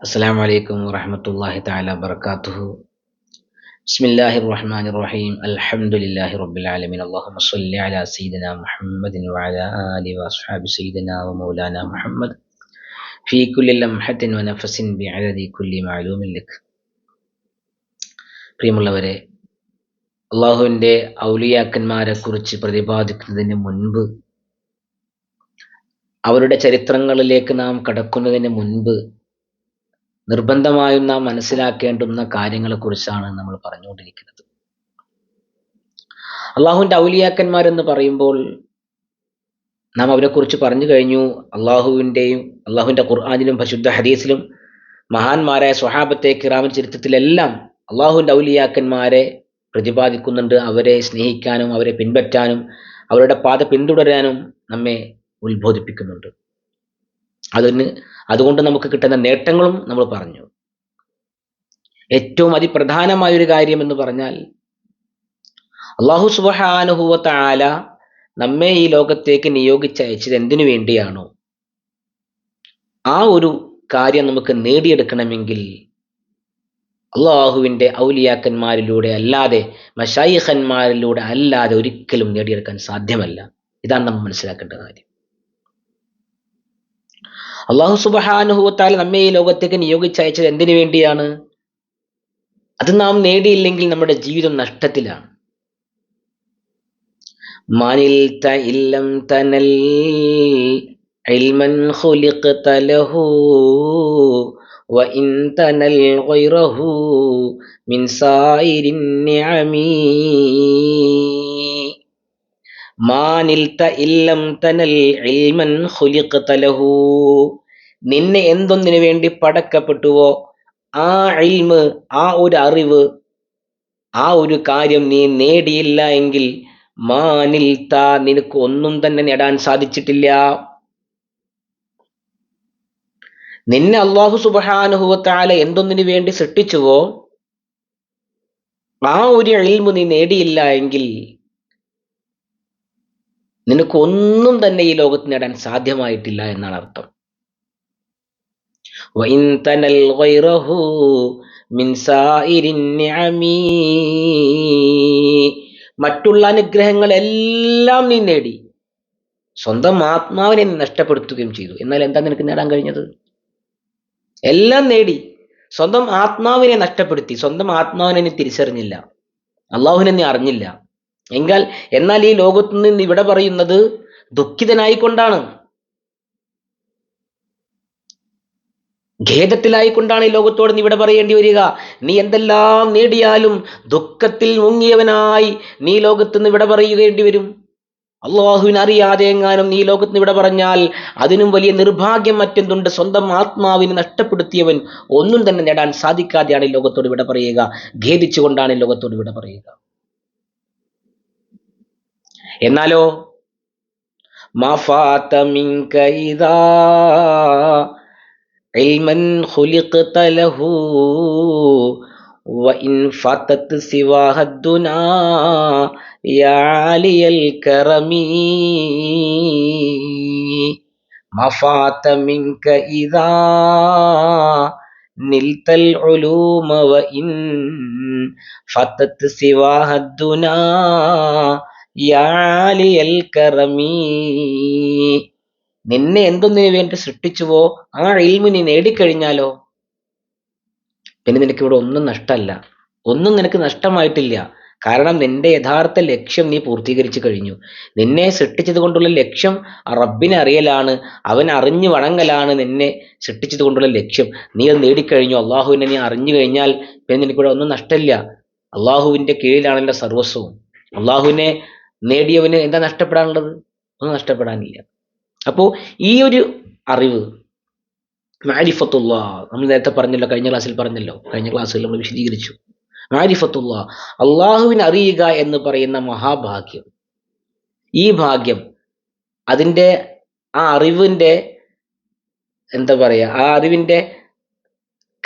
السلام عليكم ورحمة الله تعالى وبركاته بسم الله الرحمن الرحيم الحمد لله رب العالمين اللهم صل على سيدنا محمد وعلى آله وأصحاب سيدنا ومولانا محمد في كل لمحة ونفس بعدد كل معلوم لك പ്രിയമുള്ളവരെ അള്ളാഹുവിൻ്റെ ഔലിയാക്കന്മാരെ കുറിച്ച് പ്രതിപാദിക്കുന്നതിന് മുൻപ് അവരുടെ ചരിത്രങ്ങളിലേക്ക് നാം കടക്കുന്നതിന് മുൻപ് നിർബന്ധമായും നാം മനസ്സിലാക്കേണ്ടുന്ന കാര്യങ്ങളെക്കുറിച്ചാണ് നമ്മൾ പറഞ്ഞുകൊണ്ടിരിക്കുന്നത്. അള്ളാഹുവിന്റെ ഔലിയാക്കന്മാരെന്ന് പറയുമ്പോൾ നാം അവരെക്കുറിച്ച് പറഞ്ഞു കഴിഞ്ഞു. അള്ളാഹുവിന്റെയും അള്ളാഹുവിന്റെ ഖുർആാനിലും പരിശുദ്ധ ഹദീസിലും മഹാന്മാരായ സ്വഹാബത്തെ കിറാമൻ ചരിത്രത്തിലെല്ലാം അള്ളാഹുവിന്റെ ഔലിയാക്കന്മാരെ പ്രതിപാദിക്കുന്നുണ്ട്. അവരെ സ്നേഹിക്കാനും അവരെ പിൻപറ്റാനും അവരുടെ പാത പിന്തുടരാനും നമ്മെ ഉത്ബോധിപ്പിക്കുന്നുണ്ട്. അതിന് അതുകൊണ്ട് നമുക്ക് കിട്ടുന്ന നേട്ടങ്ങളും നമ്മൾ പറഞ്ഞു. ഏറ്റവും അതിപ്രധാനമായ ഒരു കാര്യം എന്ന് പറഞ്ഞാൽ അള്ളാഹു സുബഹാനുഹുവത്ത ആല നമ്മെ ഈ ലോകത്തേക്ക് നിയോഗിച്ചയച്ചത് എന്തിനു വേണ്ടിയാണോ? ആ ഒരു കാര്യം നമുക്ക് നേടിയെടുക്കണമെങ്കിൽ അള്ളാഹുവിന്റെ ഔലിയാക്കന്മാരിലൂടെ അല്ലാതെ മഷായിഖന്മാരിലൂടെ അല്ലാതെ ഒരിക്കലും നേടിയെടുക്കാൻ സാധ്യമല്ല. ഇതാണ് നമ്മൾ മനസ്സിലാക്കേണ്ട കാര്യം. അള്ളാഹു സുബഹാനുഹുവത്താൽ നമ്മെ ഈ ലോകത്തേക്ക് നിയോഗിച്ചയച്ചത് എന്തിനു വേണ്ടിയാണ് അത് നാം നേടിയില്ലെങ്കിൽ നമ്മുടെ ജീവിതം നഷ്ടത്തിലാണ് മാനിൽ ഇല്ലം തനൽ علما خلقت له وإن تنل غيره من سائر النعم മാനിൽത്ത ഇല്ലം തനൽ ഇൽമൻ ഖുലിഖത ലഹു നിന്നെ എന്തൊന്നിനു വേണ്ടി പടക്കപ്പെട്ടുവോ ആ ഇൽമ് ആ ഒരു അറിവ് ആ ഒരു കാര്യം നീ നേടിയില്ല എങ്കിൽ മാനിൽത്ത നിനക്ക് ഒന്നും തന്നെ നേടാൻ സാധിച്ചിട്ടില്ല. നിന്നെ അള്ളാഹു സുബഹാനുഭവത്താല എന്തൊന്നിനു വേണ്ടി സൃഷ്ടിച്ചുവോ ആ ഒരു ഇൽമു നീ നേടിയില്ല എങ്കിൽ നിനക്ക് ഒന്നും തന്നെ ഈ ലോകത്ത് നേടാൻ സാധ്യമായിട്ടില്ല എന്നാണ് അർത്ഥം. മറ്റുള്ള അനുഗ്രഹങ്ങളെല്ലാം നീ നേടി. സ്വന്തം ആത്മാവിനെ നഷ്ടപ്പെടുത്തുകയും ചെയ്തു. എന്നാൽ എന്താ നിനക്ക് നേടാൻ കഴിഞ്ഞത്? എല്ലാം നേടി. സ്വന്തം ആത്മാവിനെ നഷ്ടപ്പെടുത്തി. സ്വന്തം ആത്മാവിനെ നീ തിരിച്ചറിഞ്ഞില്ല. അള്ളാഹുവിനെ നീ അറിഞ്ഞില്ല. എങ്കിൽ എന്നാൽ ഈ ലോകത്തു നിന്ന് ഇവിടെ പറയുന്നത് ദുഃഖിതനായിക്കൊണ്ടാണ്. ഖേദത്തിലായിക്കൊണ്ടാണ് ഈ ലോകത്തോട് നീ ഇവിടെ പറയേണ്ടി വരിക. നീ എന്തെല്ലാം നേടിയാലും ദുഃഖത്തിൽ മുങ്ങിയവനായി നീ ലോകത്ത് നിന്ന് ഇവിടെ പറയുകേണ്ടി വരും. അള്ളാഹുവിനെ അറിയാതെ എങ്ങാനും നീ ലോകത്ത് ഇവിടെ പറഞ്ഞാൽ അതിനും വലിയ നിർഭാഗ്യം മറ്റെന്തുണ്ട്? സ്വന്തം ആത്മാവിനെ നഷ്ടപ്പെടുത്തിയവൻ ഒന്നും തന്നെ നേടാൻ സാധിക്കാതെയാണ് ഈ ലോകത്തോട് ഇവിടെ പറയുക. ഖേദിച്ചുകൊണ്ടാണ് ഈ ലോകത്തോട് ഇവിടെ പറയുക. എന്നാലോ? علما خلقت له وإن فاتت سواها الدنا يا عالي الكرم ما فات منك إذا نلت العلوم وإن فاتت سواها الدنا يا عالي الكرم നിന്നെ എന്തൊന്നിനു വേണ്ടി സൃഷ്ടിച്ചുവോ ആ ഇൽമു നീ നേടിക്കഴിഞ്ഞാലോ? പിന്നെ നിനക്ക് ഇവിടെ ഒന്നും നഷ്ടമല്ല. ഒന്നും നിനക്ക് നഷ്ടമായിട്ടില്ല. കാരണം നിന്റെ യഥാർത്ഥ ലക്ഷ്യം നീ പൂർത്തീകരിച്ചു കഴിഞ്ഞു. നിന്നെ സൃഷ്ടിച്ചത് കൊണ്ടുള്ള ലക്ഷ്യം റബ്ബിനെ അറിയലാണ്. അവൻ അറിഞ്ഞു വണങ്ങലാണ് നിന്നെ സൃഷ്ടിച്ചത് കൊണ്ടുള്ള ലക്ഷ്യം. നീ അത് നേടിക്കഴിഞ്ഞു. അള്ളാഹുവിനെ നീ അറിഞ്ഞു കഴിഞ്ഞാൽ പിന്നെ നിനക്കിവിടെ ഒന്നും നഷ്ടമില്ല. അള്ളാഹുവിന്റെ കീഴിലാണല്ലോ സർവസ്വവും. അള്ളാഹുവിനെ നേടിയവന് എന്താ നഷ്ടപ്പെടാനുള്ളത്? ഒന്നും നഷ്ടപ്പെടാനില്ല. അപ്പോൾ ഈ ഒരു അറിവ് മാരിഫത്തുള്ള നമ്മൾ നേരത്തെ പറഞ്ഞല്ലോ കഴിഞ്ഞ ക്ലാസ്സിൽ പറഞ്ഞല്ലോ കഴിഞ്ഞ ക്ലാസ്സിൽ നമ്മൾ വിശദീകരിച്ചു. മാരിഫത്തുള്ള അള്ളാഹുവിനെ അറിയുക എന്ന് പറയുന്ന മഹാഭാഗ്യം. ഈ ഭാഗ്യം അതിന്റെ ആ അറിവിന്റെ എന്താ പറയുക ആ അറിവിന്റെ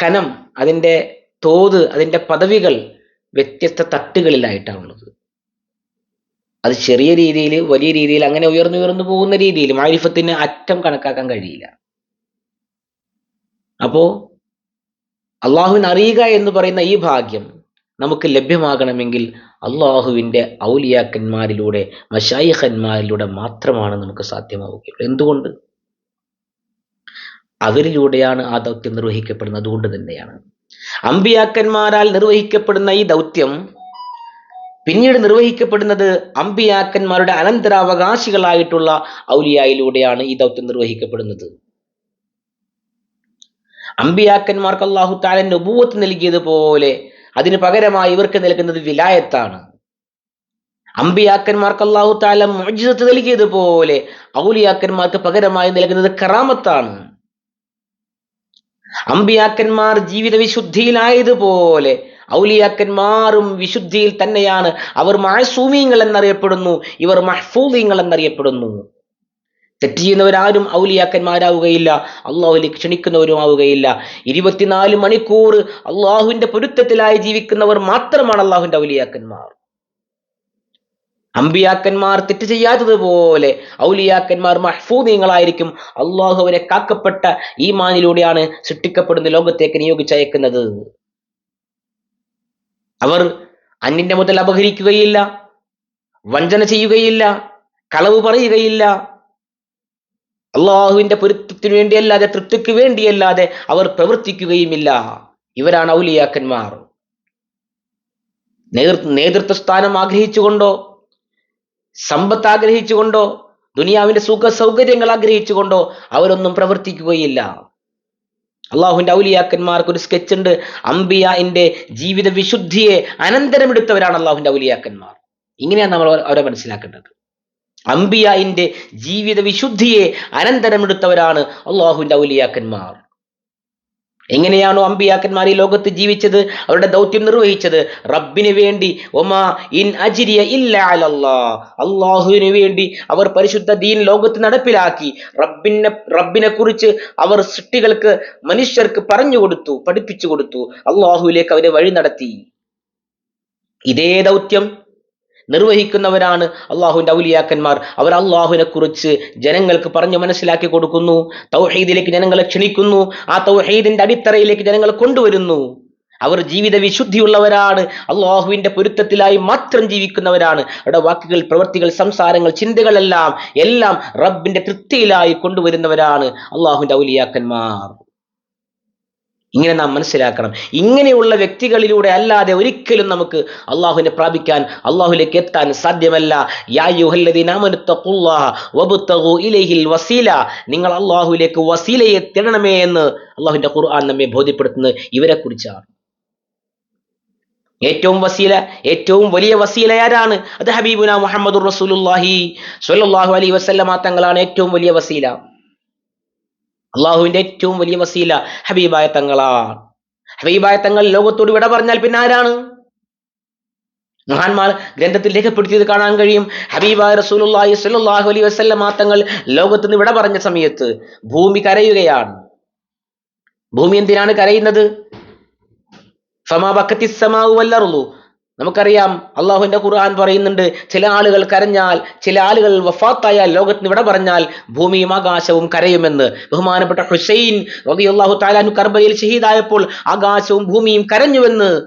കനം അതിന്റെ തോത് അതിന്റെ പദവികൾ വ്യത്യസ്ത തട്ടുകളിലായിട്ടാണുള്ളത്. അത് ചെറിയ രീതിയിൽ വലിയ രീതിയിൽ അങ്ങനെ ഉയർന്നു ഉയർന്നു പോകുന്ന രീതിയിൽ മാരിഫത്തിന് അറ്റം കണക്കാക്കാൻ കഴിയില്ല. അപ്പോ അള്ളാഹുവിനെ അറിയുക എന്ന് പറയുന്ന ഈ ഭാഗ്യം നമുക്ക് ലഭ്യമാകണമെങ്കിൽ അള്ളാഹുവിന്റെ ഔലിയാക്കന്മാരിലൂടെ മഷായിഖന്മാരിലൂടെ മാത്രമാണ് നമുക്ക് സാധ്യമാവുകയുള്ളൂ. എന്തുകൊണ്ട്? അവരിലൂടെയാണ് ആ ദൗത്യം നിർവഹിക്കപ്പെടുന്നത്. അതുകൊണ്ട് തന്നെയാണ്. അമ്പിയാക്കന്മാരാൽ നിർവഹിക്കപ്പെടുന്ന ഈ ദൗത്യം പിന്നീട് നിർവഹിക്കപ്പെടുന്നത് അമ്പിയാക്കന്മാരുടെ അനന്തരാവകാശികളായിട്ടുള്ള ഔലിയായിലൂടെയാണ് ഈ ദൗത്യം നിർവഹിക്കപ്പെടുന്നത്. അമ്പിയാക്കന്മാർക്ക് അള്ളാഹു താല ഉപൂവത്ത് നൽകിയതുപോലെ അതിന് പകരമായി ഇവർക്ക് നൽകുന്നത് വിലായത്താണ്. അമ്പിയാക്കന്മാർക്ക് അള്ളാഹു താല മോചിതത്ത് നൽകിയതുപോലെ ഔലിയാക്കന്മാർക്ക് പകരമായി നൽകുന്നത് കറാമത്താണ്. അമ്പിയാക്കന്മാർ ജീവിത വിശുദ്ധിയിലായതുപോലെ ഔലിയാക്കന്മാരും വിശുദ്ധിയിൽ തന്നെയാണ്. അവർ മഴസൂമീങ്ങൾ എന്നറിയപ്പെടുന്നു. ഇവർ മഹ്ഫൂദീങ്ങൾ എന്നറിയപ്പെടുന്നു. തെറ്റ് ചെയ്യുന്നവരാരും ഔലിയാക്കന്മാരാവുകയില്ല. അള്ളാഹുലി ക്ഷണിക്കുന്നവരും ആവുകയില്ല. ഇരുപത്തിനാല് മണിക്കൂർ അള്ളാഹുവിന്റെ പൊരുത്തത്തിലായി ജീവിക്കുന്നവർ മാത്രമാണ് അള്ളാഹുവിന്റെ ഔലിയാക്കന്മാർ. അമ്പിയാക്കന്മാർ തെറ്റ് ചെയ്യാത്തതുപോലെ ഔലിയാക്കന്മാർ മഹ്ഫൂദീങ്ങളായിരിക്കും. അള്ളാഹു അവരെ കാക്കപ്പെട്ട മാനിലൂടെയാണ് സൃഷ്ടിക്കപ്പെടുന്ന ലോകത്തേക്ക് നിയോഗിച്ചയക്കുന്നത്. അവർ അന്യന്റെ മുതൽ അപഹരിക്കുകയില്ല വഞ്ചന ചെയ്യുകയില്ല കളവ് പറയുകയില്ല. അള്ളാഹുവിന്റെ പൊരുത്തത്തിനു വേണ്ടിയല്ലാതെ തൃപ്തിക്ക് വേണ്ടിയല്ലാതെ അവർ പ്രവർത്തിക്കുകയുമില്ല. ഇവരാണ് ഔലിയാക്കന്മാർ. നേതൃ നേതൃത്വ സ്ഥാനം ആഗ്രഹിച്ചുകൊണ്ടോ സമ്പത്ത് ആഗ്രഹിച്ചുകൊണ്ടോ ദുനിയാവിന്റെ സുഖ സൗകര്യങ്ങൾ ആഗ്രഹിച്ചുകൊണ്ടോ അവരൊന്നും പ്രവർത്തിക്കുകയില്ല. അള്ളാഹുവിന്റെ ഔലിയാക്കന്മാർക്ക് ഒരു സ്കെച്ച് ഉണ്ട്. അംബിയാന്റെ ജീവിത വിശുദ്ധിയെ അനന്തരമെടുത്തവരാണ് അള്ളാഹുവിന്റെ ഔലിയാക്കന്മാർ. ഇങ്ങനെയാണ് നമ്മൾ അവരെ മനസ്സിലാക്കേണ്ടത്. അംബിയാന്റെ ജീവിത വിശുദ്ധിയെ അനന്തരമെടുത്തവരാണ് അള്ളാഹുവിന്റെ ഔലിയാക്കന്മാർ. എങ്ങനെയാണോ അമ്പിയാക്കന്മാർ ഈ ലോകത്ത് ജീവിച്ചത്? അവരുടെ ദൗത്യം നിർവഹിച്ചത്. റബ്ബിന് വേണ്ടി. ഒമാ ഇൻ അജിരിയ അള്ളാഹുവിന് വേണ്ടി അവർ പരിശുദ്ധ ദീൻ ലോകത്ത് നടപ്പിലാക്കി. റബ്ബിനെ റബ്ബിനെ കുറിച്ച് അവർ സൃഷ്ടികൾക്ക് മനുഷ്യർക്ക് പറഞ്ഞു കൊടുത്തു പഠിപ്പിച്ചു കൊടുത്തു. അള്ളാഹുവിലേക്ക് അവരെ വഴി നടത്തി. ഇതേ ദൗത്യം നിർവഹിക്കുന്നവരാണ് അള്ളാഹുവിന്റെ ഔലിയാക്കന്മാർ. അവർ അള്ളാഹുവിനെ കുറിച്ച് ജനങ്ങൾക്ക് പറഞ്ഞു മനസ്സിലാക്കി കൊടുക്കുന്നു തൗഹീദിലേക്ക് ജനങ്ങളെ ക്ഷണിക്കുന്നു ആ തൗഹീദിന്റെ അടിത്തറയിലേക്ക് ജനങ്ങളെ കൊണ്ടുവരുന്നു. അവർ ജീവിത വിശുദ്ധിയുള്ളവരാണ് അള്ളാഹുവിന്റെ പൊരുത്തത്തിലായി മാത്രം ജീവിക്കുന്നവരാണ്. അവരുടെ വാക്കുകൾ പ്രവൃത്തികൾ സംസാരങ്ങൾ ചിന്തകളെല്ലാം എല്ലാം റബ്ബിന്റെ തൃപ്തിയിലായി കൊണ്ടുവരുന്നവരാണ് അള്ളാഹുവിന്റെ ഔലിയാക്കന്മാർ. ഇങ്ങനെ നാം മനസ്സിലാക്കണം. ഇങ്ങനെയുള്ള വ്യക്തികളിലൂടെ അല്ലാതെ ഒരിക്കലും നമുക്ക് അള്ളാഹുവിനെ പ്രാപിക്കാൻ അള്ളാഹുലേക്ക് എത്താൻ സാധ്യമല്ല. വസീല. നിങ്ങൾ അള്ളാഹുലേക്ക് വസീലയെ തേടണമേ എന്ന് അള്ളാഹുവിന്റെ ഖുർആൻ നമ്മെ ബോധ്യപ്പെടുത്തുന്നത് ഇവരെ കുറിച്ചാണ് ഏറ്റവും വസീല ഏറ്റവും വലിയ വസീല ആരാണ്? അത് ഹബീബുന മുഹമ്മദ് റസൂലുള്ളാഹി സ്വല്ലല്ലാഹു അലൈഹി വസല്ലമ തങ്ങളാണ് ഏറ്റവും വലിയ വസീല. അള്ളാഹുവിന്റെ ഏറ്റവും വലിയ വസീല ഹബീബായ തങ്ങളാണ് ഹബീബായ തങ്ങൾ ലോകത്തോട് വിട പറഞ്ഞാൽ പിന്നെ ആരാണ്? മഹാന്മാർ ഗ്രന്ഥത്തിൽ രേഖപ്പെടുത്തിയത് കാണാൻ കഴിയും. ഹബീബായ റസൂലുള്ളാഹി സ്വല്ലല്ലാഹു അലൈഹി വസല്ലമ തങ്ങൾ ലോകത്ത് നിന്ന് വിട പറഞ്ഞ സമയത്ത് ഭൂമി കരയുകയാണ്. ഭൂമി എന്തിനാണ് കരയുന്നത്? ഫമാ ബക്കത്തി സമാവു വല്ലറുളു നമുക്കറിയാം അള്ളാഹുവിന്റെ ഖുർആൻ പറയുന്നുണ്ട് ചില ആളുകൾ കരഞ്ഞാൽ ചില ആളുകൾ വഫാത്തായാൽ ലോകത്തിന് ഇവിടെ പറഞ്ഞാൽ ഭൂമിയും ആകാശവും കരയുമെന്ന്. ബഹുമാനപ്പെട്ട ഹുസൈൻ അള്ളാഹു താലാനു കർബയിൽ ഷഹീദായപ്പോൾ ആകാശവും ഭൂമിയും കരഞ്ഞുവെന്ന്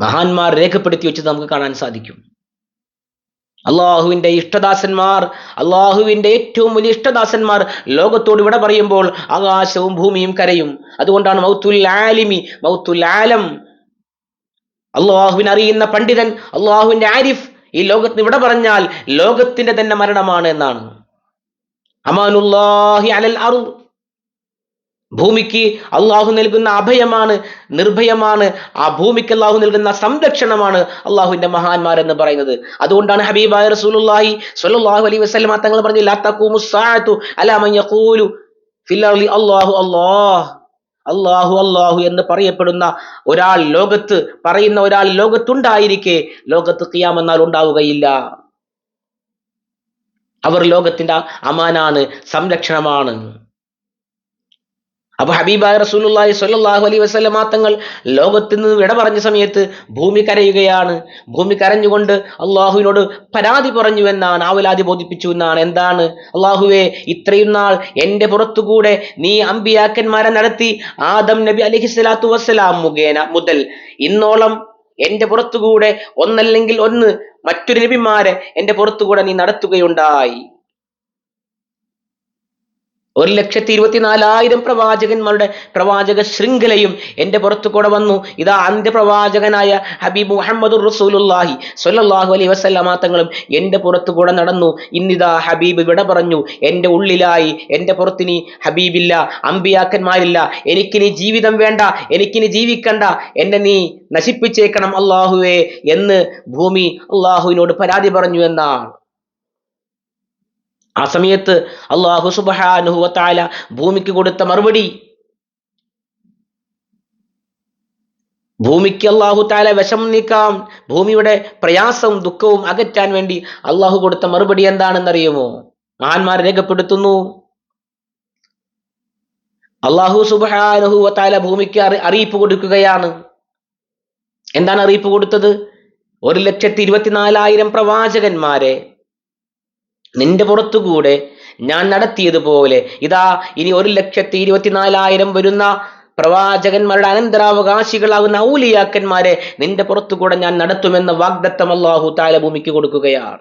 മഹാന്മാർ രേഖപ്പെടുത്തി വെച്ചത് നമുക്ക് കാണാൻ സാധിക്കും. അള്ളാഹുവിന്റെ ഇഷ്ടദാസന്മാർ അള്ളാഹുവിന്റെ ഏറ്റവും വലിയ ഇഷ്ടദാസന്മാർ ലോകത്തോട് ഇവിടെ പറയുമ്പോൾ ആകാശവും ഭൂമിയും കരയും. അതുകൊണ്ടാണ് മൗത്തുൽ ആലിമി മൗത്തുൽ ആലം അള്ളാഹുവിനെ അറിയുന്ന പണ്ഡിതൻ അള്ളാഹുവിന്റെ ആരിഫ് ഈ ലോകത്ത് ഇവിടെ പറഞ്ഞാൽ ലോകത്തിന്റെ തന്നെ മരണമാണ് എന്നാണ്. അമാനുല്ലാഹി അലൽ അറു. ഭൂമിക്ക് അള്ളാഹു നൽകുന്ന അഭയമാണ് നിർഭയമാണ് ആ ഭൂമിക്ക് അള്ളാഹു നൽകുന്ന സംരക്ഷണമാണ് അള്ളാഹുവിന്റെ മഹാന്മാർ എന്ന് പറയുന്നത്. അതുകൊണ്ടാണ് ഹബീബായ റസൂലുള്ളാഹി സ്വല്ലല്ലാഹു അലൈഹി വസല്ലം തങ്ങൾ പറഞ്ഞു ലാ തഖൂമു അലാ മൻ യഖൂലു ഫിൽ അർളി അല്ലാഹു അല്ലാഹ്. അള്ളാഹു അള്ളാഹു എന്ന് പറയപ്പെടുന്ന ഒരാൾ ലോകത്ത് പറയുന്ന ഒരാൾ ലോകത്തുണ്ടായിരിക്കെ ലോകത്ത് കിയാമെന്നാൽ ഉണ്ടാവുകയില്ല. അവർ ലോകത്തിന്റെ അമാനാണ് സംരക്ഷണമാണ്. അപ്പൊ ഹബീബായ റസൂലുള്ളാഹി സ്വല്ലല്ലാഹു അലൈഹി വസല്ലമ തങ്ങൾ ലോകത്ത് നിന്ന് വിട പറഞ്ഞ സമയത്ത് ഭൂമി കരയുകയാണ്. ഭൂമി കരഞ്ഞുകൊണ്ട് അള്ളാഹുവിനോട് പരാതി പറഞ്ഞു എന്നാണ് ആവലാതി ബോധിപ്പിച്ചു എന്നാണ്. എന്താണ്? അള്ളാഹുവേ ഇത്രയും നാൾ എന്റെ പുറത്തുകൂടെ നീ അമ്പിയാക്കന്മാരെ നടത്തി ആദം നബി അലൈഹി സ്വലാത്തു വസ്സലാം മുഖേന മുതൽ ഇന്നോളം എന്റെ പുറത്തുകൂടെ ഒന്നല്ലെങ്കിൽ ഒന്ന് മറ്റൊരു നബിമാരെ എന്റെ പുറത്തുകൂടെ നീ നടത്തുകയുണ്ടായി. ഒരു ലക്ഷത്തി ഇരുപത്തിനാലായിരം പ്രവാചകന്മാരുടെ പ്രവാചക ശൃംഖലയും എന്റെ പുറത്തു കൂടെ വന്നു. ഇതാ അന്ത്യപ്രവാചകനായ ഹബീബ് മുഹമ്മദ് റസൂലുല്ലാഹി സ്വല്ലല്ലാഹു അലൈഹി വസല്ലമ തങ്ങളും എന്റെ പുറത്തു കൂടെ നടന്നു. ഇന്നിതാ ഹബീബ് വിട പറഞ്ഞു എന്റെ ഉള്ളിലായി എന്റെ പുറത്തിനി ഹബീബില്ല അമ്പിയാക്കന്മാരില്ല. എനിക്കിനി ജീവിതം വേണ്ട എനിക്കിനി ജീവിക്കണ്ട. എന്നെ നീ നശിപ്പിച്ചേക്കണം അള്ളാഹുവേ എന്ന് ഭൂമി അള്ളാഹുവിനോട് പരാതി പറഞ്ഞു എന്നാണ്. ആ സമയത്ത് അള്ളാഹു സുബാനുഹുവത്താല ഭൂമിക്ക് കൊടുത്ത മറുപടി. ഭൂമിക്ക് അള്ളാഹു താല വിഷം നീക്കാം ഭൂമിയുടെ പ്രയാസവും ദുഃഖവും അകറ്റാൻ വേണ്ടി അള്ളാഹു കൊടുത്ത മറുപടി എന്താണെന്നറിയുമോ? മഹാന്മാർ രേഖപ്പെടുത്തുന്നു. അള്ളാഹു സുബാനുഹുവത്താല ഭൂമിക്ക് അറി അറിയിപ്പ് കൊടുക്കുകയാണ്. എന്താണ് അറിയിപ്പ് കൊടുത്തത്? ഒരു ലക്ഷത്തി ഇരുപത്തിനാലായിരം പ്രവാചകന്മാരെ നിന്റെ പുറത്തുകൂടെ ഞാൻ നടത്തിയതുപോലെ. ഇതാ ഇനി ഒരു ലക്ഷത്തി ഇരുപത്തിനാലായിരം വരുന്ന പ്രവാചകന്മാരുടെ അനന്തരാവകാശികളാകുന്ന ഔലിയാക്കന്മാരെ നിന്റെ പുറത്തുകൂടെ ഞാൻ നടത്തുമെന്ന വാഗ്ദത്തം അള്ളാഹു താല ഭൂമിക്ക് കൊടുക്കുകയാണ്.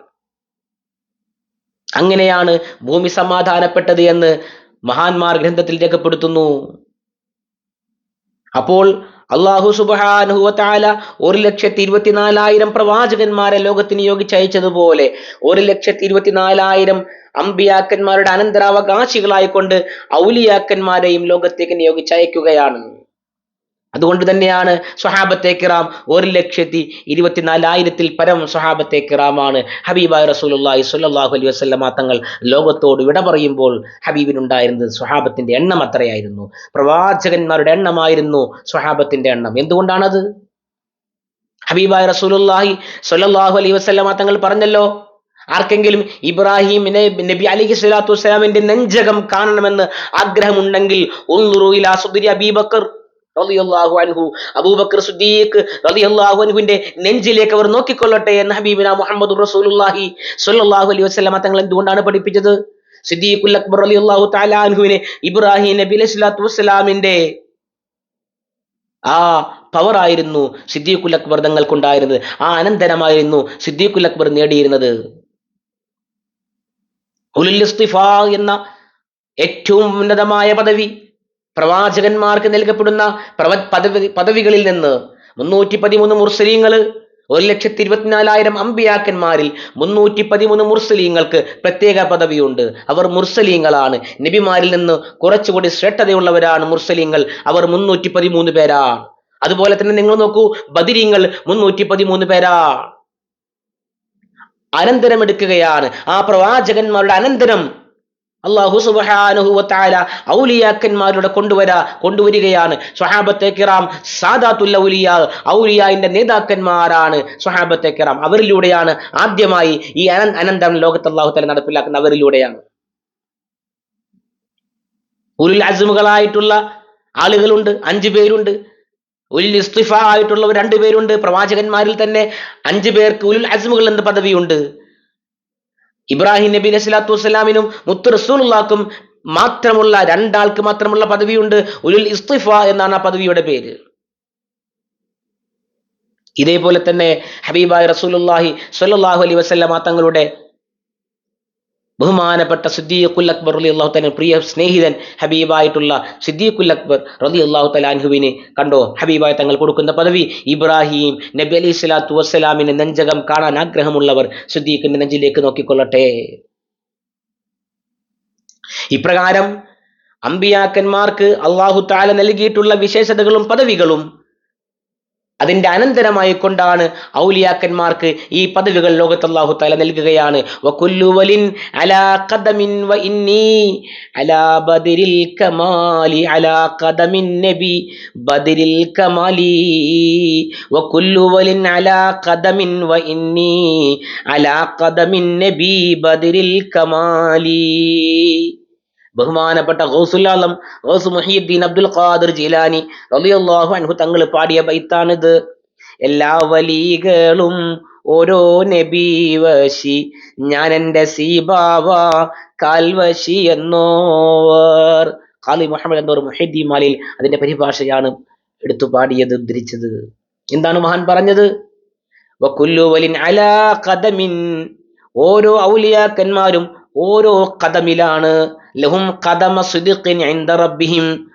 അങ്ങനെയാണ് ഭൂമി സമാധാനപ്പെട്ടത് എന്ന് മഹാന്മാർ ഗ്രന്ഥത്തിൽ രേഖപ്പെടുത്തുന്നു. അപ്പോൾ അള്ളാഹു സുബാനുഹുവത്താല ഒരു ലക്ഷത്തി ഇരുപത്തിനാലായിരം പ്രവാചകന്മാരെ ലോകത്തിന് യോഗിച്ചയച്ചതുപോലെ ഒരു ലക്ഷത്തി ഇരുപത്തിനാലായിരം അമ്പിയാക്കന്മാരുടെ അനന്തരാവകാശികളായിക്കൊണ്ട് ഔലിയാക്കന്മാരെയും ലോകത്തേക്ക് നിയോഗിച്ചയക്കുകയാണ്. അതുകൊണ്ട് തന്നെയാണ് സ്വഹാബത്തെ കിറാം ഒരു ലക്ഷത്തി ഇരുപത്തിനാലായിരത്തിൽ പരം സ്വഹാബത്തെ കിറാമാണ്. ഹബീബായ് റസൂലുള്ളാഹി സ്വല്ലല്ലാഹു അലൈഹി വസല്ലമ തങ്ങൾ ലോകത്തോട് വിട പറയുമ്പോൾ ഹബീബിനുണ്ടായിരുന്നത് സ്വഹാബത്തിന്റെ എണ്ണം അത്രയായിരുന്നു. പ്രവാചകന്മാരുടെ എണ്ണമായിരുന്നു സ്വഹാബത്തിന്റെ എണ്ണം. എന്തുകൊണ്ടാണത്? ഹബീബായ റസൂലുള്ളാഹി സ്വല്ലല്ലാഹു അലൈഹി വസല്ലമ തങ്ങൾ പറഞ്ഞല്ലോ ആർക്കെങ്കിലും ഇബ്രാഹിം നബി അലിഹി സ്വലാത്തു വസ്സലാമിന്റെ നെഞ്ചകം കാണണമെന്ന് ആഗ്രഹമുണ്ടെങ്കിൽ ഇലാ അബീബക്കർ റളിയല്ലാഹു അൻഹു. അബൂബക്കർ സുദ്ദീഖ് റളിയല്ലാഹു അൻഹുവിന്റെ നെഞ്ചിലേക്ക് അവർ നോക്കിക്കൊള്ളട്ടെ എന്ന് ഹബീബിന മുഹമ്മദ് റസൂലുള്ളാഹി സ്വല്ലല്ലാഹു അലൈഹി വസല്ലമ തങ്ങൾ എന്തുകൊണ്ടാണ് പഠിപ്പിച്ചത്? സിദ്ദീഖുൽ അക്ബർ റളിയല്ലാഹു തആല അൻഹുവിനെ ഇബ്രാഹിം നബി അലൈഹി സ്വലാത്തു വസ്സലാമിന്റെ ആ പവർ ആയിരുന്നു സിദ്ദീഖുൽ അക്ബർ തങ്ങൾക്കുണ്ടായിരുന്നത്. ആ അനന്തരമായിരുന്നു സിദ്ദീഖുൽ അക്ബർ നേടിയിരുന്നത്. ഉലുൽ എന്ന ഏറ്റവും ഉന്നതമായ പദവി പ്രവാചകന്മാർക്ക് നൽകപ്പെടുന്ന പ്രവ പദവി പദവികളിൽ നിന്ന് മുന്നൂറ്റി പതിമൂന്ന് മുർസലീങ്ങൾ ഒരു ലക്ഷത്തി ഇരുപത്തിനാലായിരം അമ്പിയാക്കന്മാരിൽ മുന്നൂറ്റി പതിമൂന്ന് മുർസലീങ്ങൾക്ക് പ്രത്യേക പദവിയുണ്ട്. അവർ മുർസലീങ്ങളാണ്. നബിമാരിൽ നിന്ന് കുറച്ചുകൂടി ശ്രേഷ്ഠതയുള്ളവരാണ് മുർസലീങ്ങൾ. അവർ മുന്നൂറ്റി പതിമൂന്ന് പേരാണ് അതുപോലെ തന്നെ നിങ്ങൾ നോക്കൂ ബദിരീങ്ങൾ മുന്നൂറ്റി പതിമൂന്ന് പേരാണ് അനന്തരം എടുക്കുകയാണ് ആ പ്രവാചകന്മാരുടെ അനന്തരം അള്ളാഹു സുബാനുഹുവത്തായ ഔലിയാക്കന്മാരുടെ കൊണ്ടുവരാ കൊണ്ടുവരികയാണ്. സ്വഹാബത്തെ കിറാം സാദാത്തുൽ ഉലിയ ഔലിയായിന്റെ നേതാക്കന്മാരാണ് സ്വഹാബത്തെ കിറാം. അവരിലൂടെയാണ് ആദ്യമായി ഈ അനന്ത അനന്തം ലോകത്ത് അള്ളാഹു തല നടപ്പിലാക്കുന്ന അവരിലൂടെയാണ്. ഉരുൾ അസുമുകളായിട്ടുള്ള ആളുകളുണ്ട് അഞ്ചു പേരുണ്ട്. ഉലിൽ ഇസ്തിഫ ആയിട്ടുള്ളവർ രണ്ടുപേരുണ്ട് പ്രവാചകന്മാരിൽ തന്നെ അഞ്ചു പേർക്ക് ഉലുൽ അസുമുകൾ എന്ന പദവിയുണ്ട്. ഇബ്രാഹിം നബി അലൈഹി സ്വലാത്തു വസ്സലാമിനും മുത്ത് റസൂലുള്ളാക്കും മാത്രമുള്ള രണ്ടാൾക്ക് മാത്രമുള്ള പദവിയുണ്ട്. ഉലുൽ ഇസ്തിഫ എന്നാണ് ആ പദവിയുടെ പേര്. ഇതേപോലെ തന്നെ ഹബീബായ് റസൂലുള്ളാഹി സ്വല്ലല്ലാഹു അലൈഹി വസല്ലമ തങ്ങളുടെ ബഹുമാനപ്പെട്ട സിദ്ദീഖുൽ അക്ബർ റലി അള്ളാഹു തലാൻ പ്രിയ സ്നേഹിതൻ ഹബീബായിട്ടുള്ള സിദ്ദീഖുൽ അക്ബർ റലി അള്ളാഹു തലാൻഹുവിനെ കണ്ടോ? ഹബീബായ തങ്ങൾ കൊടുക്കുന്ന പദവി ഇബ്രാഹിം നബി അലി സ്വലാത്തു വസ്സലാമിന് നെഞ്ചകം കാണാൻ ആഗ്രഹമുള്ളവർ സിദ്ദീഖിന്റെ നെഞ്ചിലേക്ക് നോക്കിക്കൊള്ളട്ടെ. ഇപ്രകാരം അമ്പിയാക്കന്മാർക്ക് അള്ളാഹു താല നൽകിയിട്ടുള്ള വിശേഷതകളും പദവികളും അതിന്റെ അനന്തരമായി കൊണ്ടാണ് ഔലിയാക്കന്മാർക്ക് ഈ പദവികൾ ലോകത്ത് അല്ലാഹു തല നൽകുകയാണ് അലാ നബി കമാലി. ബഹുമാനപ്പെട്ട ഗൗസുല്ലാലം ഗൗസ് മുഹീദ്ദീൻ അബ്ദുൽ ഖാദിർ ജീലാനി റളിയല്ലാഹു അൻഹു തങ്ങൾ പാടിയ ബൈത്താണിത്. എല്ലാ വലികളും ഓരോ നബി വശി ഞാൻ എന്റെ സീബാവ കാൽവശി എന്നോവർ. ഖാലി മുഹമ്മദ് എന്നോർ മുഹീദ്ദീൻ മാലിൽ അതിന്റെ പരിഭാഷയാണ് എടുത്തു പാടിയത് ഉദ്ധരിച്ചത്. എന്താണ് മഹാൻ പറഞ്ഞത്? വകുല്ലു വലിൻ അലാ ഖദമിൻ. ഓരോ ഔലിയാക്കന്മാരും ഓരോ കഥമിലാണ്. ലഹും കഥമ സുദിഖിൻ റബ്ബിഹിം.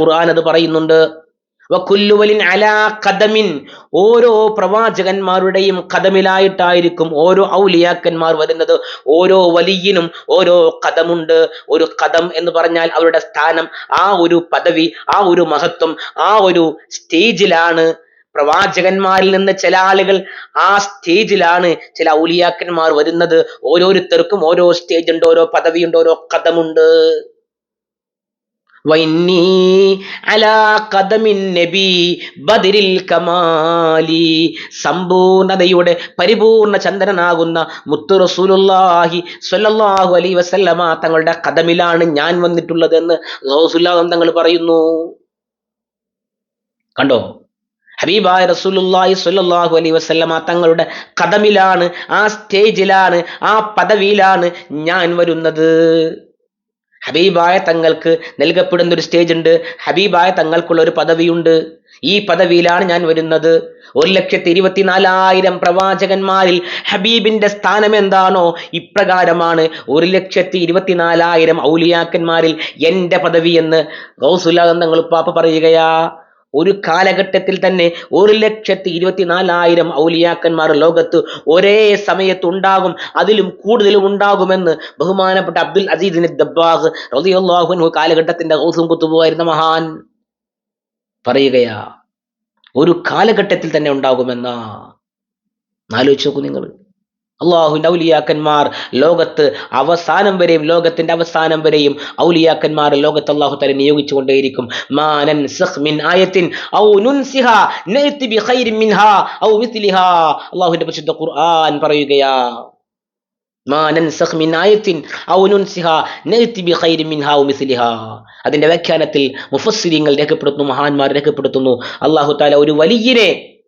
ഖുർആൻ അത് പറയുന്നുണ്ട്. വക്കുല്ലുവലിൻ അലാ ഖദമിൻ ഓരോ പ്രവാചകന്മാരുടെയും കഥമിലായിട്ടായിരിക്കും ഓരോ ഔലിയാക്കന്മാർ വരുന്നത്. ഓരോ വലിയനും ഓരോ കഥമുണ്ട്. ഒരു കഥം എന്ന് പറഞ്ഞാൽ അവരുടെ സ്ഥാനം ആ ഒരു പദവി ആ ഒരു മഹത്വം ആ ഒരു സ്റ്റേജിലാണ് പ്രവാചകന്മാരിൽ നിന്ന് ചില ആളുകൾ ആ സ്റ്റേജിലാണ് ചില ഔലിയാക്കന്മാർ വരുന്നത്. ഓരോരുത്തർക്കും ഓരോ സ്റ്റേജ് ഉണ്ട് ഓരോ പദവിയുണ്ട് ഓരോ കഥമുണ്ട്. അലാ കമാലി. സമ്പൂർണതയുടെ പരിപൂർണ ചന്ദ്രനാകുന്ന മുത്തു റസൂലുള്ളാഹി സ്വല്ലല്ലാഹു അലൈഹി വസല്ലമ തങ്ങളുടെ കഥമിലാണ് ഞാൻ വന്നിട്ടുള്ളതെന്ന് തങ്ങൾ പറയുന്നു. കണ്ടോ? ഹബീബായ റസൂലുള്ളാഹി സ്വല്ലല്ലാഹു അലൈഹി വസല്ലമ തങ്ങളുടെ കദമിലാണ് ആ സ്റ്റേജിലാണ് ആ പദവിയിലാണ് ഞാൻ വരുന്നത്. ഹബീബായ തങ്ങൾക്ക് നൽകപ്പെടുന്ന ഒരു സ്റ്റേജ് ഉണ്ട് ഹബീബായ തങ്ങൾക്കുള്ള ഒരു പദവിയുണ്ട്. ഈ പദവിയിലാണ് ഞാൻ വരുന്നത്. ഒരു ലക്ഷത്തി ഇരുപത്തിനാലായിരം പ്രവാചകന്മാരിൽ ഹബീബിന്റെ സ്ഥാനം എന്താണോ ഇപ്രകാരമാണ് ഒരു ലക്ഷത്തി ഇരുപത്തിനാലായിരം ഔലിയാക്കന്മാരിൽ എന്റെ പദവി എന്ന് ഗൗസുല്ലാ തങ്ങൾ പാപ്പ പറയുകയാ ഒരു കാലഘട്ടത്തിൽ തന്നെ ഒരു ലക്ഷത്തി ഇരുപത്തിനാലായിരം ഔലിയാക്കന്മാർ ലോകത്ത് ഒരേ സമയത്ത് ഉണ്ടാകും അതിലും കൂടുതലും ഉണ്ടാകുമെന്ന് ബഹുമാനപ്പെട്ട അബ്ദുൽ അസീദിന് ദബ്ബാഹ് റളിയല്ലാഹു കാലഘട്ടത്തിന്റെ ഹൗസും കുത്തുപോയിരുന്ന മഹാൻ പറയുകയാ ഒരു കാലഘട്ടത്തിൽ തന്നെ ഉണ്ടാകുമെന്നാ. ആലോചിച്ച് നോക്കൂ നിങ്ങൾ. അള്ളാഹുവിന്റെ ഔലിയാക്കന്മാർ ലോകത്ത് അവസാനം വരെയും ലോകത്തിന്റെ അവസാനം വരെയും ഔലിയാക്കന്മാർ ലോകത്ത് അള്ളാഹു തല നിയോഗിച്ചുകൊണ്ടേയിരിക്കും. മാനൻ മിൻ ആയത്തിൻ ഔ ഖുർആൻ പറയുകയാ അതിന്റെ വ്യാഖ്യാനത്തിൽ മുഫസ്സിരിങ്ങൾ രേഖപ്പെടുത്തുന്നു മഹാന്മാർ രേഖപ്പെടുത്തുന്നു. അള്ളാഹു താല ഒരു വലിയനെ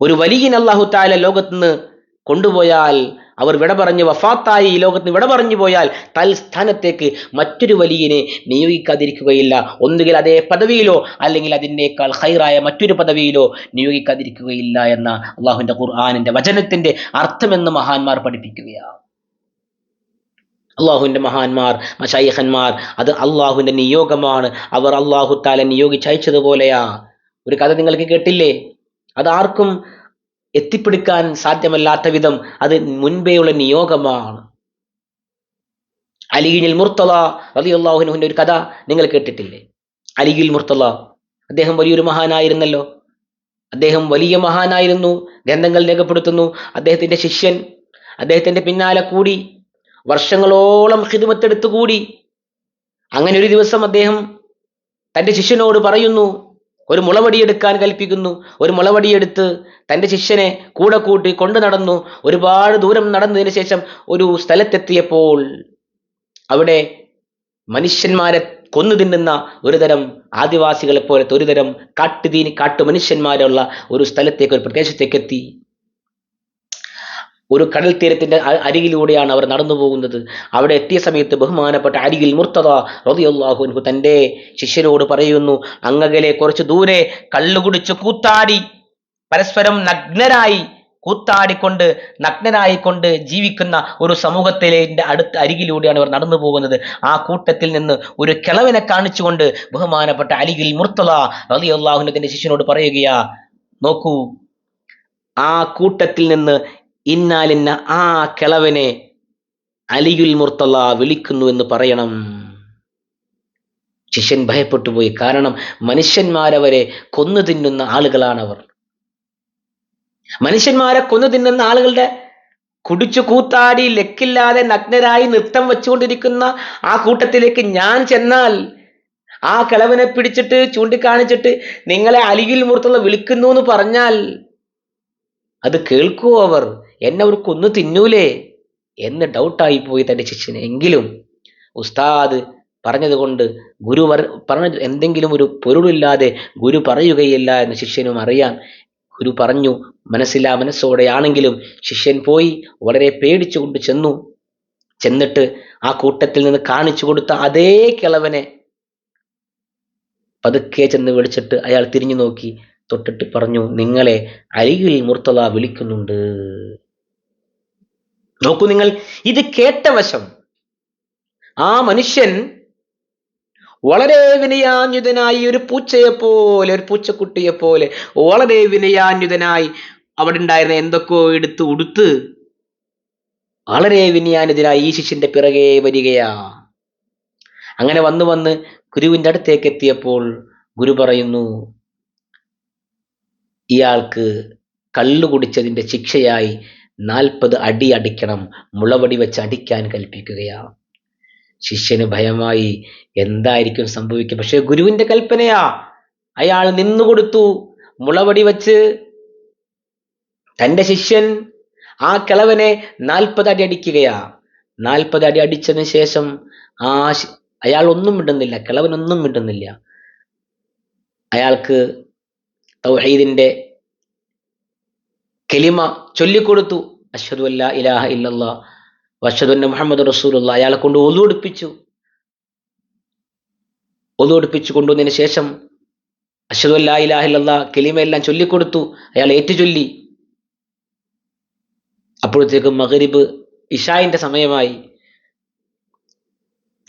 ഒരു വലിയൻ അള്ളാഹു താല ലോകത്തുനിന്ന് കൊണ്ടുപോയാൽ അവർ വിട പറഞ്ഞ് വഫാത്തായി ഈ ലോകത്ത് വിട പറഞ്ഞു പോയാൽ തൽസ്ഥാനത്തേക്ക് മറ്റൊരു വലിയനെ നിയോഗിക്കാതിരിക്കുകയില്ല. ഒന്നുകിൽ അതേ പദവിയിലോ അല്ലെങ്കിൽ അതിനേക്കാൾ ഹൈറായ മറ്റൊരു പദവിയിലോ നിയോഗിക്കാതിരിക്കുകയില്ല എന്ന അള്ളാഹുവിന്റെ ഖുർആാനിന്റെ വചനത്തിന്റെ അർത്ഥമെന്ന് മഹാന്മാർ പഠിപ്പിക്കുകയാണ്. അള്ളാഹുവിന്റെ മഹാന്മാർ മഷൈഹന്മാർ അത് അള്ളാഹുവിന്റെ നിയോഗമാണ്. അവർ അള്ളാഹു താല നിയോഗിച്ചയച്ചതുപോലെയാ. ഒരു കഥ നിങ്ങൾക്ക് കേട്ടില്ലേ? അത് ആർക്കും എത്തിപ്പിടിക്കാൻ സാധ്യമല്ലാത്ത വിധം അത് മുൻപേയുള്ള നിയോഗമാണ്. അലിഗിനിൽ മുർത്തല റലിയുള്ളാഹുനുവിന്റെ ഒരു കഥ നിങ്ങൾ കേട്ടിട്ടില്ലേ? അലിഗിൽ മുർത്തല അദ്ദേഹം വലിയൊരു മഹാനായിരുന്നല്ലോ. അദ്ദേഹം വലിയ മഹാനായിരുന്നു ഗ്രന്ഥങ്ങൾ രേഖപ്പെടുത്തുന്നു. അദ്ദേഹത്തിന്റെ ശിഷ്യൻ അദ്ദേഹത്തിന്റെ പിന്നാലെ കൂടി വർഷങ്ങളോളം ഹിദ്മത്തെടുത്തു കൂടി അങ്ങനെ ഒരു ദിവസം അദ്ദേഹം തന്റെ ശിഷ്യനോട് പറയുന്നു ഒരു മുളവടിയെടുക്കാൻ കൽപ്പിക്കുന്നു. ഒരു മുളവടിയെടുത്ത് തന്റെ ശിഷ്യനെ കൂടെ കൂട്ടി കൊണ്ടു നടന്നു. ഒരുപാട് ദൂരം നടന്നതിന് ശേഷം ഒരു സ്ഥലത്തെത്തിയപ്പോൾ അവിടെ മനുഷ്യന്മാരെ കൊന്നു തിന്നുന്ന ഒരുതരം ആദിവാസികളെ പോലത്തെ ഒരുതരം കാട്ടുതീനി കാട്ടു മനുഷ്യന്മാരുള്ള ഒരു സ്ഥലത്തേക്ക് ഒരു പ്രദേശത്തേക്ക് എത്തി. ഒരു കടൽ തീരത്തിന്റെ അരികിലൂടെയാണ് അവർ നടന്നു പോകുന്നത്. അവിടെ എത്തിയ സമയത്ത് ബഹുമാനപ്പെട്ട അരികിൽ മുർത്തത റളിയല്ലാഹു അൻഹു തന്റെ ശിഷ്യനോട് പറയുന്നു അങ്ങകലെ കുറച്ച് ദൂരെ കള്ളുകുടിച്ച് കൂത്താടി പരസ്പരം നഗ്നരായി കൂത്താടിക്കൊണ്ട് നഗ്നരായിക്കൊണ്ട് ജീവിക്കുന്ന ഒരു സമൂഹത്തിലെ അടുത്ത അരികിലൂടെയാണ് അവർ നടന്നു പോകുന്നത്. ആ കൂട്ടത്തിൽ നിന്ന് ഒരു കിളവിനെ കാണിച്ചുകൊണ്ട് ബഹുമാനപ്പെട്ട മുർത്തല റളിയല്ലാഹു തന്റെ ശിഷ്യനോട് പറയുകയാ നോക്കൂ ആ കൂട്ടത്തിൽ നിന്ന് ഇന്നാലിന്ന ആ കിളവനെ അലിയുൽ മുർത്തല വിളിക്കുന്നു എന്ന് പറയണം. ശിഷ്യൻ ഭയപ്പെട്ടു പോയി. കാരണം മനുഷ്യന്മാരവരെ കൊന്നു തിന്നുന്ന ആളുകളാണവർ. മനുഷ്യന്മാരെ കൊന്നു തിന്നുന്ന ആളുകളുടെ കുടിച്ചു കൂത്താടി ലക്കില്ലാതെ നഗ്നരായി നൃത്തം വെച്ചുകൊണ്ടിരിക്കുന്ന ആ കൂട്ടത്തിലേക്ക് ഞാൻ ചെന്നാൽ ആ കിളവനെ പിടിച്ചിട്ട് ചൂണ്ടിക്കാണിച്ചിട്ട് നിങ്ങളെ അലിയിൽ മുർത്തുള്ള വിളിക്കുന്നു എന്ന് പറഞ്ഞാൽ അത് കേൾക്കുമോ അവർ? എന്നെ അവർ കൊന്നു തിന്നൂലേ എന്ന് ഡൗട്ടായി പോയി തന്റെ ശിഷ്യന്. എങ്കിലും ഉസ്താദ് പറഞ്ഞതുകൊണ്ട് ഗുരു പറ- പറഞ്ഞ എന്തെങ്കിലും ഒരു പൊരുളില്ലാതെ ഗുരു പറയുകയില്ല എന്ന് ശിഷ്യനും അറിയാം ഗുരു പറഞ്ഞു മനസ്സിലാ മനസ്സോടെയാണെങ്കിലും ശിഷ്യൻ പോയി വളരെ പേടിച്ചുകൊണ്ട് ചെന്നു. ചെന്നിട്ട് ആ കൂട്ടത്തിൽ നിന്ന് കാണിച്ചു കൊടുത്ത അതേ കിളവനെ പതുക്കെ ചെന്ന് വിളിച്ചിട്ട് അയാൾ തിരിഞ്ഞു നോക്കി. തൊട്ടിട്ട് പറഞ്ഞു നിങ്ങളെ അരികിൽ മുർത്തല വിളിക്കുന്നുണ്ട്. നോക്കൂ നിങ്ങൾ ഇത് കേട്ട വശം. ആ മനുഷ്യൻ വളരെ വിനയാന്യുതനായി ഒരു പൂച്ചയെ പോലെ ഒരു പൂച്ചക്കുട്ടിയെ പോലെ വളരെ വിനയാന്യുതനായി അവിടെ ഉണ്ടായിരുന്ന എന്തൊക്കെയോ എടുത്ത് ഉടുത്ത് വളരെ വിനയാന്യുതനായി ഈ ശിഷ്യന്റെ പിറകെ വരികയാ. അങ്ങനെ വന്നു വന്ന് ഗുരുവിന്റെ അടുത്തേക്ക് എത്തിയപ്പോൾ ഗുരു പറയുന്നു ഇയാൾക്ക് കള്ളു കുടിച്ചതിന്റെ ശിക്ഷയായി നാൽപ്പത് അടി അടിക്കണം മുളവടി വെച്ച് അടിക്കാൻ കൽപ്പിക്കുകയാ. ശിഷ്യന് ഭയമായി എന്തായിരിക്കും സംഭവിക്കുക? പക്ഷേ ഗുരുവിന്റെ കൽപ്പനയാ. അയാൾ നിന്നുകൊടുത്തു മുളവടി വച്ച്. തന്റെ ശിഷ്യൻ ആ കിളവനെ നാൽപ്പത് അടി അടിക്കുകയാ. നാൽപ്പത് അടി അടിച്ചതിന് ശേഷം ആ അയാൾ ഒന്നും മിണ്ടുന്നില്ല കിളവനൊന്നും മിണ്ടുന്നില്ല. അയാൾക്ക് തൗഹീദിന്റെ കെലിമ ചൊല്ലിക്കൊടുത്തു. അഷ്ഹദു അല്ല ഇലാഹ ഇല്ലല്ല. വഷദു അന്ന മുഹമ്മദ് റസൂലുള്ള. അയാളെ കൊണ്ട് ഒതുടുപ്പിച്ചു ഒതുടുപ്പിച്ചു കൊണ്ടുവന്നതിന് ശേഷം അഷ്ഹദു അല്ല ഇലാഹ ഇല്ലല്ല കെലിമയെല്ലാം ചൊല്ലിക്കൊടുത്തു. അയാൾ ഏറ്റുചൊല്ലി. അപ്പോഴത്തേക്കും മഹരിബ് ഇഷായിന്റെ സമയമായി.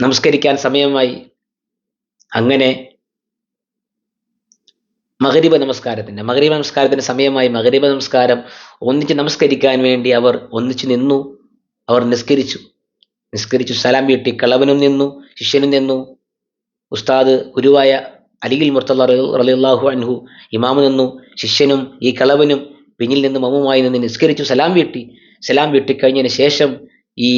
നമസ്കരിക്കാൻ സമയമായി. അങ്ങനെ മഗ്രിബ നമസ്കാരത്തിന്റെ മഗ്രിബ നമസ്കാരത്തിന്റെ സമയമായി മഗ്രിബ നമസ്കാരം ഒന്നിച്ച് നമസ്കരിക്കാൻ വേണ്ടി അവർ ഒന്നിച്ചു നിന്നു. അവർ നിസ്കരിച്ചു. നിസ്കരിച്ചു സലാം വീട്ടി. കളവനും നിന്നു ശിഷ്യനും നിന്നു. ഉസ്താദ് ഗുരുവായ അലിഗിൽ മുർത്തല്ല റളിയല്ലാഹു അൻഹു ഇമാമു നിന്നു ശിഷ്യനും ഈ കളവനും പിന്നിൽ നിന്ന് മമ്മുമായി നിന്ന് നിസ്കരിച്ചു സലാം വീട്ടി. സലാം വീട്ടി കഴിഞ്ഞതിന് ശേഷം ഈ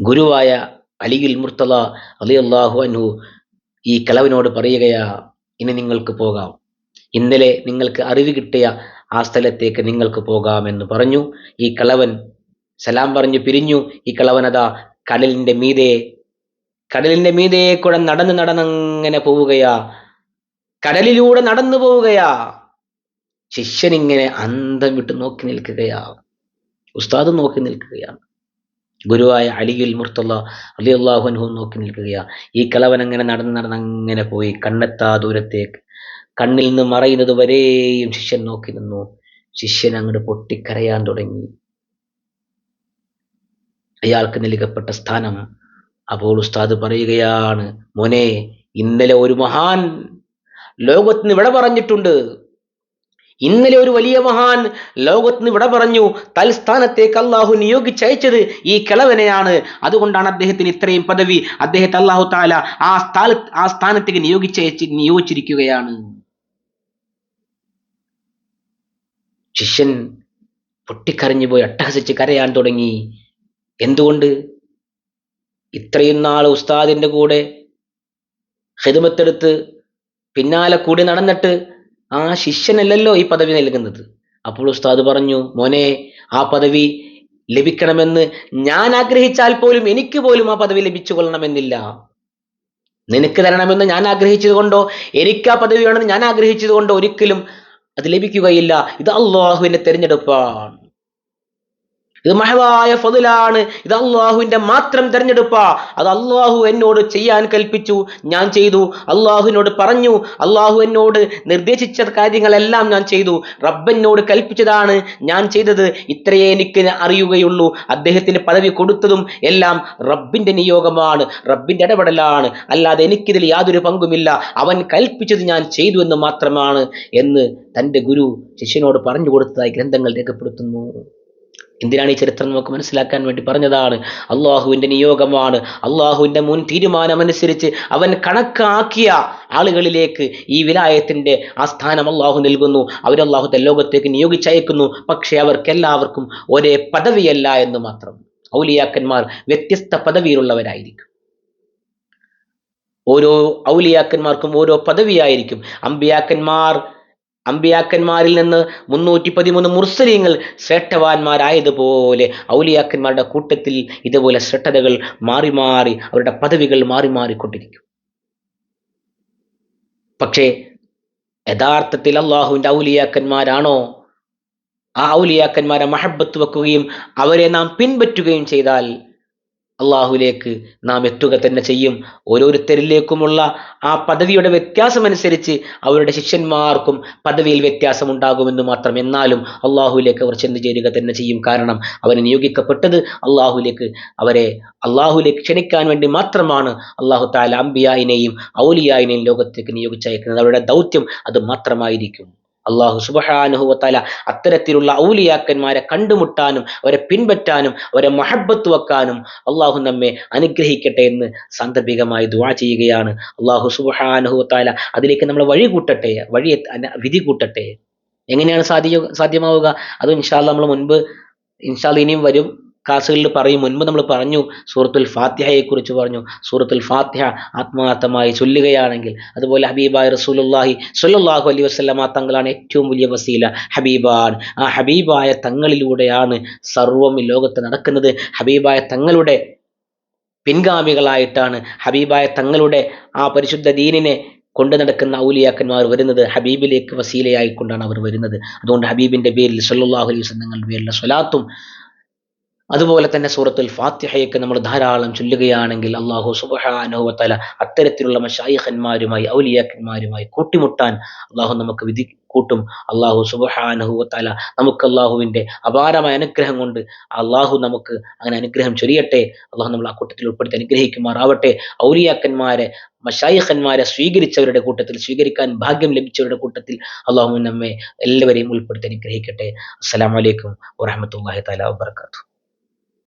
ഗുരുവായ അലിഗിൽ മുർത്തല അള്ളാഹു അൻഹു ഈ കളവനോട് പറയുകയാ ഇനി നിങ്ങൾക്ക് പോകാം. ഇന്നലെ നിങ്ങൾക്ക് അറിവ് കിട്ടിയ ആ സ്ഥലത്തേക്ക് നിങ്ങൾക്ക് പോകാമെന്ന് പറഞ്ഞു. ഈ കളവൻ സലാം പറഞ്ഞു പിരിഞ്ഞു. ഈ കളവനതാ കടലിന്റെ മീതെ കടലിന്റെ മീതെ കൂടെ നടന്ന് നടന്നങ്ങനെ പോവുകയാ. കടലിലൂടെ നടന്നു പോവുകയാ. ശിഷ്യനിങ്ങനെ അന്തം വിട്ട് നോക്കി നിൽക്കുകയാ. ഉസ്താദ് നോക്കി നിൽക്കുകയാണ്. ഗുരുവായ അലിയുൽ മുർത്തല്ല അലി അള്ളാഹുൻഹു നോക്കി നിൽക്കുകയാ. ഈ കളവൻ അങ്ങനെ നടന്ന് നടന്ന് അങ്ങനെ പോയി. കണ്ണെത്താ ദൂരത്തേക്ക്. കണ്ണിൽ നിന്ന് മറയുന്നത് വരെയും ശിഷ്യൻ നോക്കി നിന്നു. ശിഷ്യൻ അങ്ങോട്ട് പൊട്ടിക്കരയാൻ തുടങ്ങി. അയാൾക്ക് നൽകപ്പെട്ട സ്ഥാനം അപ്പോൾ ഉസ്താദ് പറയുകയാണ് മോനെ ഇന്നലെ ഒരു മഹാൻ ലോകത്തിന് വിട പറഞ്ഞിട്ടുണ്ട്. ഇന്നലെ ഒരു വലിയ മഹാൻ ലോകത്തിന് വിട പറഞ്ഞു തൽസ്ഥാനത്തേക്ക് അള്ളാഹു നിയോഗിച്ചയച്ചത് ഈ കിളവനെയാണ്. അതുകൊണ്ടാണ് അദ്ദേഹത്തിന് ഇത്രയും പദവി. അദ്ദേഹത്തെ അള്ളാഹു താല ആ സ്ഥാന ആ സ്ഥാനത്തേക്ക് നിയോഗിച്ചയച്ച് നിയോഗിച്ചിരിക്കുകയാണ്. ശിഷ്യൻ പൊട്ടിക്കരഞ്ഞു പോയി അട്ടഹസിച്ച് കരയാൻ തുടങ്ങി. എന്തുകൊണ്ട്? ഇത്രയും നാൾ ഉസ്താദിന്റെ കൂടെ ഹിദമത്തെടുത്ത് പിന്നാലെ കൂടി നടന്നിട്ട് ആ ശിഷ്യനല്ലല്ലോ ഈ പദവി നൽകുന്നത്. അപ്പോൾ ഉസ്താദ് പറഞ്ഞു മോനെ ആ പദവി ലഭിക്കണമെന്ന് ഞാൻ ആഗ്രഹിച്ചാൽ പോലും എനിക്ക് പോലും ആ പദവി ലഭിച്ചു കൊള്ളണമെന്നില്ല നിനക്ക് തരണമെന്ന് ഞാൻ ആഗ്രഹിച്ചതുകൊണ്ടോ എനിക്ക് ആ പദവി വേണമെന്ന് ഞാൻ ആഗ്രഹിച്ചതുകൊണ്ടോ ഒരിക്കലും അത് ലഭിക്കുകയില്ല. ഇത് അള്ളാഹുവിന്റെ തെരഞ്ഞെടുപ്പാണ്. ഇത് മഹവായ ഫതിലാണ്. ഇത് അള്ളാഹുവിന്റെ മാത്രം തെരഞ്ഞെടുപ്പാ. അത് അള്ളാഹു എന്നോട് ചെയ്യാൻ കൽപ്പിച്ചു. ഞാൻ ചെയ്തു. അള്ളാഹുവിനോട് പറഞ്ഞു. അള്ളാഹു എന്നോട് നിർദ്ദേശിച്ച കാര്യങ്ങളെല്ലാം ഞാൻ ചെയ്തു. റബ്ബനോട് കൽപ്പിച്ചതാണ് ഞാൻ ചെയ്തത്. ഇത്രയേ എനിക്ക് അറിയുകയുള്ളൂ. അദ്ദേഹത്തിന് പദവി കൊടുത്തതും എല്ലാം റബ്ബിന്റെ നിയോഗമാണ്. റബ്ബിന്റെ ഇടപെടലാണ്. അല്ലാതെ എനിക്കിതിൽ യാതൊരു പങ്കുമില്ല. അവൻ കൽപ്പിച്ചത് ഞാൻ ചെയ്തു എന്ന് മാത്രമാണ് എന്ന് തന്റെ ഗുരു ശിഷ്യനോട് പറഞ്ഞു കൊടുത്തതായി ഗ്രന്ഥങ്ങൾ രേഖപ്പെടുത്തുന്നു. എന്തിനാണ് ഈ ചരിത്രം നമുക്ക് മനസ്സിലാക്കാൻ വേണ്ടി പറഞ്ഞതാണ്? അള്ളാഹുവിന്റെ നിയോഗമാണ്. അള്ളാഹുവിന്റെ മുൻ തീരുമാനമനുസരിച്ച് അവൻ കണക്കാക്കിയ ആളുകളിലേക്ക് ഈ വിലായത്തിന്റെ ആ സ്ഥാനം അള്ളാഹു നൽകുന്നു. അവരല്ലാഹുത്തെ ലോകത്തേക്ക് നിയോഗിച്ചയക്കുന്നു. പക്ഷേ അവർക്കെല്ലാവർക്കും ഒരേ പദവിയല്ല എന്ന് മാത്രം. ഔലിയാക്കന്മാർ വ്യത്യസ്ത പദവിയിലുള്ളവരായിരിക്കും. ഓരോ ഔലിയാക്കന്മാർക്കും ഓരോ പദവിയായിരിക്കും. അമ്പിയാക്കന്മാർ അമ്പിയാക്കന്മാരിൽ നിന്ന് മുന്നൂറ്റി പതിമൂന്ന് മുർസലീങ്ങൾ ശ്രേഷ്ഠവാന്മാരായതുപോലെ ഔലിയാക്കന്മാരുടെ കൂട്ടത്തിൽ ഇതുപോലെ ശ്രേഷ്ഠതകൾ മാറി മാറി അവരുടെ പദവികൾ മാറി മാറിക്കൊണ്ടിരിക്കും പക്ഷേ യഥാർത്ഥത്തിൽ അള്ളാഹുവിന്റെ ഔലിയാക്കന്മാരാണോ? ആ ഔലിയാക്കന്മാരെ മഹബത്ത് വെക്കുകയും അവരെ നാം പിൻപറ്റുകയും ചെയ്താൽ അള്ളാഹുലേക്ക് നാം എത്തുക തന്നെ ചെയ്യും. ഓരോരുത്തരിലേക്കുമുള്ള ആ പദവിയുടെ വ്യത്യാസമനുസരിച്ച് അവരുടെ ശിഷ്യന്മാർക്കും പദവിയിൽ വ്യത്യാസം ഉണ്ടാകുമെന്ന് മാത്രം എന്നാലും അള്ളാഹുലേക്ക് അവർ ചെന്ന് ചേരുക തന്നെ ചെയ്യും. കാരണം അവരെ നിയോഗിക്കപ്പെട്ടത് അള്ളാഹുലേക്ക് അവരെ അള്ളാഹുലേക്ക് ക്ഷണിക്കാൻ വേണ്ടി മാത്രമാണ് അള്ളാഹു താല അംബിയായിനെയും ഔലിയായിനെയും ലോകത്തേക്ക് നിയോഗിച്ചയക്കുന്നത്. അവരുടെ ദൗത്യം അത് മാത്രമായിരിക്കും. അള്ളാഹു സുബഹാനുഹുവത്തല അത്തരത്തിലുള്ള ഔലിയാക്കന്മാരെ കണ്ടുമുട്ടാനും അവരെ പിൻപറ്റാനും അവരെ മഹബത്ത് വെക്കാനും അള്ളാഹു നമ്മെ അനുഗ്രഹിക്കട്ടെ എന്ന് സാന്ദർഭികമായി ദുവാ ചെയ്യുകയാണ്. അള്ളാഹു സുബഹാനുഹുവത്തല അതിലേക്ക് നമ്മൾ വഴി കൂട്ടട്ടെ വഴി വിധി കൂട്ടട്ടെ. എങ്ങനെയാണ് സാധ്യ സാധ്യമാവുക? അത് ഇൻഷാല്ല നമ്മൾ മുൻപ് ഇൻഷാല്ല ഇനിയും വരും. ക്ലാസ്സുകളിൽ പറയും. മുൻപ് നമ്മൾ പറഞ്ഞു സൂറത്തുൽ ഫാത്തിഹയെ കുറിച്ച് പറഞ്ഞു. സൂറത്തുൽ ഫാത്തിഹ ആത്മാർത്ഥമായി ചൊല്ലുകയാണെങ്കിൽ അതുപോലെ ഹബീബായ റസൂലുള്ളാഹി സ്വല്ലല്ലാഹു അലൈഹി വസല്ലമ തങ്ങളാണ് ഏറ്റവും വലിയ വസീല. ഹബീബാണ്. ആ ഹബീബായ തങ്ങളിലൂടെയാണ് സർവം ഈ ലോകത്ത് നടക്കുന്നത്. ഹബീബായ തങ്ങളുടെ പിൻഗാമികളായിട്ടാണ് ഹബീബായ തങ്ങളുടെ ആ പരിശുദ്ധ ദീനിനെ കൊണ്ടു നടക്കുന്ന ഔലിയാക്കന്മാർ വരുന്നത്. ഹബീബിലേക്ക് വസീലയായിക്കൊണ്ടാണ് അവർ വരുന്നത്. അതുകൊണ്ട് ഹബീബിന്റെ പേരിൽ സ്വല്ലല്ലാഹു അലൈഹി വസ്ലങ്ങളുടെ പേരിലുള്ള സ്വലാത്തും അതുപോലെ തന്നെ സൂറത്തുൽ ഫാത്തിഹയൊക്കെ നമ്മൾ ധാരാളം ചൊല്ലുകയാണെങ്കിൽ അള്ളാഹു സുബഹാനുവത്തല അത്തരത്തിലുള്ള മഷായിഖന്മാരുമായി ഔലിയാക്കന്മാരുമായി കൂട്ടിമുട്ടാൻ അള്ളാഹു നമുക്ക് വിധി കൂട്ടും. അള്ളാഹു സുബഹാനുവത്തല നമുക്ക് അള്ളാഹുവിന്റെ അപാരമായ അനുഗ്രഹം കൊണ്ട് അള്ളാഹു നമുക്ക് അങ്ങനെ അനുഗ്രഹം ചൊരിയട്ടെ. അള്ളാഹു നമ്മൾ ആ കൂട്ടത്തിൽ ഉൾപ്പെടുത്തി അനുഗ്രഹിക്കുമാറാവട്ടെ. ഔലിയാക്കന്മാരെ മഷായിഖന്മാരെ സ്വീകരിച്ചവരുടെ കൂട്ടത്തിൽ സ്വീകരിക്കാൻ ഭാഗ്യം ലഭിച്ചവരുടെ കൂട്ടത്തിൽ അള്ളാഹു നമ്മെ എല്ലാവരെയും ഉൾപ്പെടുത്തി അനുഗ്രഹിക്കട്ടെ. അസ്സലാമലൈക്കും വറഹമത്തല്ലാഹി തആല വബറകാതുഹു.